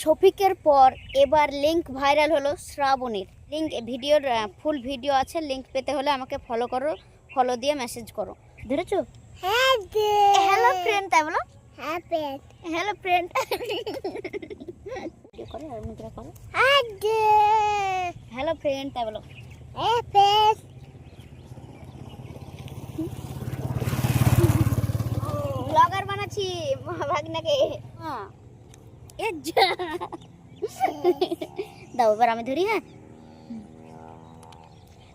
শফিকের পর এবার লিংক ভাইরাল হলো শ্রাবণীর। লিঙ্ক ভিডিওর ফুল ভিডিও আছে। লিংক পেতে হলে আমাকে ফলো করো ফলো দিয়ে মেসেজ করো। ধরেছো? হ্যালো ফ্রেন্ড তাই বলো। হ্যালো ফ্রেন্ড করো আর মুদ্রা করো। হ্যালো ফ্রেন্ড তাই বলো। ব্লগার বানাচ্ছি ভাগনাকে হ্যাঁ। দাও, এবার আমি ধরি হ্যাঁ?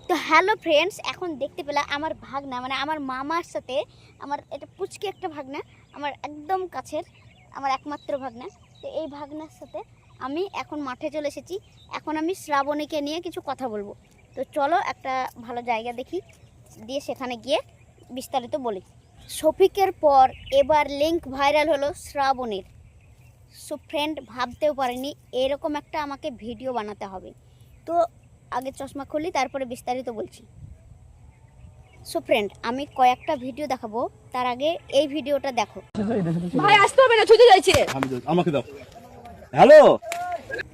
তো হ্যালো ফ্রেন্ডস এখন দেখতে পেলা আমার ভাগনা মানে আমার মামার সাথে, আমার এটা পুচকি একটা ভাগনা, আমার একদম কাছের, আমার একমাত্র ভাগনা, তো এই ভাগনার সাথে আমি এখন মাঠে চলে এসেছি। এখন আমি শ্রাবণীকে নিয়ে কিছু কথা বলব। তো চলো একটা ভালো জায়গা দেখি, দিয়ে সেখানে গিয়ে বিস্তারিত বলি। শফিকের পর এবার লিঙ্ক ভাইরাল হলো শ্রাবণীর। সো ফ্রেন্ড ভাবতেও পারিনি এরকম একটা আমাকে ভিডিও বানাতে হবে। তো আগে চশমা খুলি তারপরে বিস্তারিত বলছি। সো ফ্রেন্ড আমি কয়েকটা ভিডিও দেখাবো তার আগে এই ভিডিওটা দেখো। ভাই আসতে হবে না ছুটে যাইছে। আমাকে দাও। হ্যালো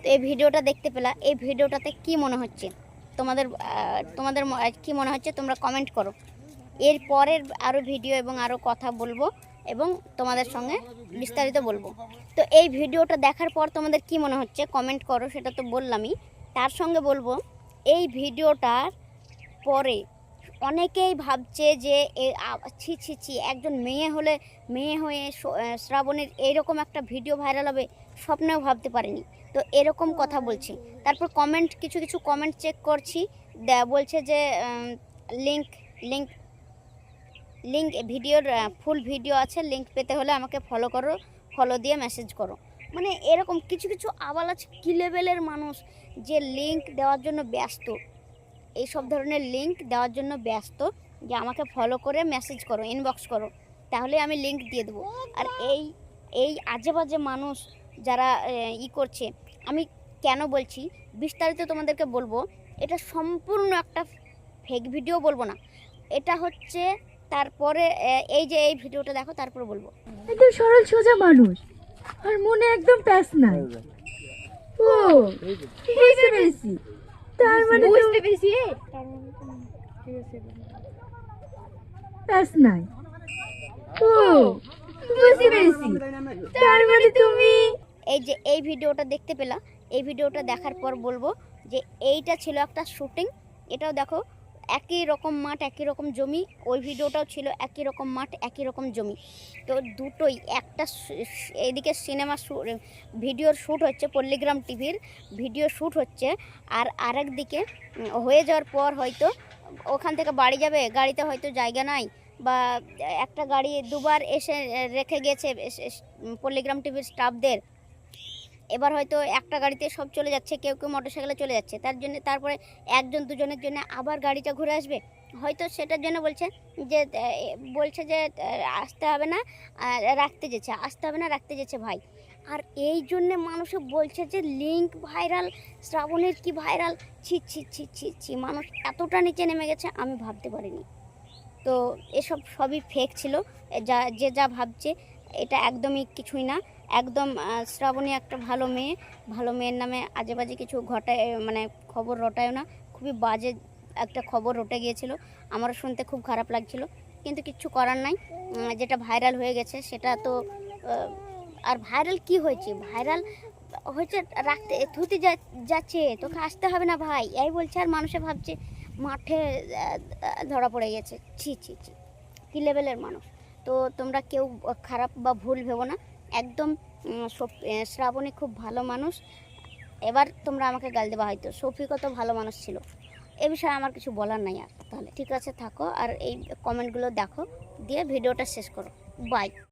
তো এই ভিডিওটা দেখতে পেলা এই ভিডিওটাতে কি মনে হচ্ছে? তোমাদের আহ, তোমাদের কি মনে হচ্ছে? তোমরা কমেন্ট করো। এর পরের আরও ভিডিও এবং আরও কথা বলব। এবং তোমাদের সঙ্গে বিস্তারিত বলব। তো এই ভিডিওটা দেখার পর তোমাদের কি মনে হচ্ছে? কমেন্ট করো, সেটা তো বললামই। তার সঙ্গে বলব, এই ভিডিওটার পরে অনেকেই ভাবছে যে ছি ছি ছি, একজন মেয়ে হলে, মেয়ে হয়ে শ্রাবণের এইরকম একটা ভিডিও ভাইরাল হবে, স্বপ্নেও ভাবতে পারিনি। তো এরকম কথা বলছি। তারপর কমেন্ট কিছু কিছু কমেন্ট চেক করছি। বলছে যে লিঙ্ক লিংক লিংক ভিডিওর ফুল ভিডিও আছে লিঙ্ক পেতে হলে আমাকে ফলো করো ফলো দিয়ে মেসেজ করো। মানে এরকম কিছু কিছু আবাল আছে, কী লেভেলের মানুষ যে লিঙ্ক দেওয়ার জন্য ব্যস্ত? এই সব ধরনের লিঙ্ক দেওয়ার জন্য ব্যস্ত, যে আমাকে ফলো করে মেসেজ করো ইনবক্স করো। তাহলে আমি লিঙ্ক দিয়ে দেবো। আর এই এই আজে বাজে মানুষ যারা ই করছে, আমি কেন বলছি? বিস্তারিত তোমাদেরকে বলব, এটা সম্পূর্ণ একটা ফেক ভিডিও বলব না। এটা হচ্ছে তারপরে এই যে এই ভিডিওটা দেখো তারপরে বলব। একদম সরল সোজা মানুষ। আর মনে একদম প্যাস নাই। ও বুঝতে পেরেছি। তার মানে বুঝতে পেরেছি প্যাস নাই। ও বুঝতে পেরেছি। তার মানে তুমি এই যে এই ভিডিওটা দেখতে পেলা। এই ভিডিওটা দেখার পর বলব যে এইটা ছিল একটা শুটিং। এটাও দেখো একই রকম মাঠ, একই রকম জমি। ওই ভিডিওটাও ছিল একই রকম মাঠ, একই রকম জমি। তো দুটোই একটা এইদিকে সিনেমা ভিডিওর শ্যুট হচ্ছে পল্লিগ্রাম টিভির, ভিডিও শ্যুট হচ্ছে। আর আরেক দিকে হয়ে যাওয়ার পর হয়তো ওখান থেকে বাড়ি যাবে, গাড়িতে হয়তো জায়গা নাই বা একটা গাড়ি দুবার এসে রেখে গেছে পল্লিগ্রাম টিভির স্টাফদের। এবার হয়তো একটা গাড়িতে সব চলে যাচ্ছে, কেউ কেউ মোটরসাইকেলে চলে যাচ্ছে। তার জন্য, তারপরে একজন দুজনের জন্য আবার গাড়িটা ঘুরে আসবে। হয়তো সেটার জন্য বলছে যে বলছে যে আসতে হবে না রাখতে যেছে, আসতে হবে না, রাখতে যেছে ভাই। আর এই জন্যে মানুষে বলছে যে লিঙ্ক ভাইরাল শ্রাবণের কি ভাইরাল ছি ছি ছি ছি ছি, মানুষ এতটা নিচে নেমে গেছে, আমি ভাবতে পারিনি। তো এসব সবই ফেক ছিল যা, যে যা ভাবছে এটা একদমই কিছুই না। একদম শ্রাবণী একটা ভালো মেয়ে। ভালো মেয়ের নামে আজে বাজে কিছু ঘটায় মানে খবর রটায় না। খুবই বাজে একটা খবর রটে গিয়েছিল। আমারও শুনতে খুব খারাপ লাগছিল। কিন্তু কিচ্ছু করার নাই। যেটা ভাইরাল হয়ে গেছে সেটা তো আর ভাইরাল কি হয়েছে? ভাইরাল হয়েছে রাখতে থুতে যাচ্ছে। তোকে আসতে হবে না ভাই। এই বলছে আর মানুষে ভাবছে, মাঠে ধরা পড়ে গেছে। ছি ছি ছি। কী লেভেলের মানুষ? তো তোমরা কেউ খারাপ বা ভুল ভেবো না। একদম শ্রাবণী খুব ভালো মানুষ। এবার তোমরা আমাকে গাল দেওয়া হয়তো। সফি কত ভালো মানুষ ছিল। এ বিষয়ে আমার কিছু বলার নাই আর। তাহলে ঠিক আছে থাকো। আর এই কমেন্টগুলো দেখো। দিয়ে ভিডিওটা শেষ করো। বাই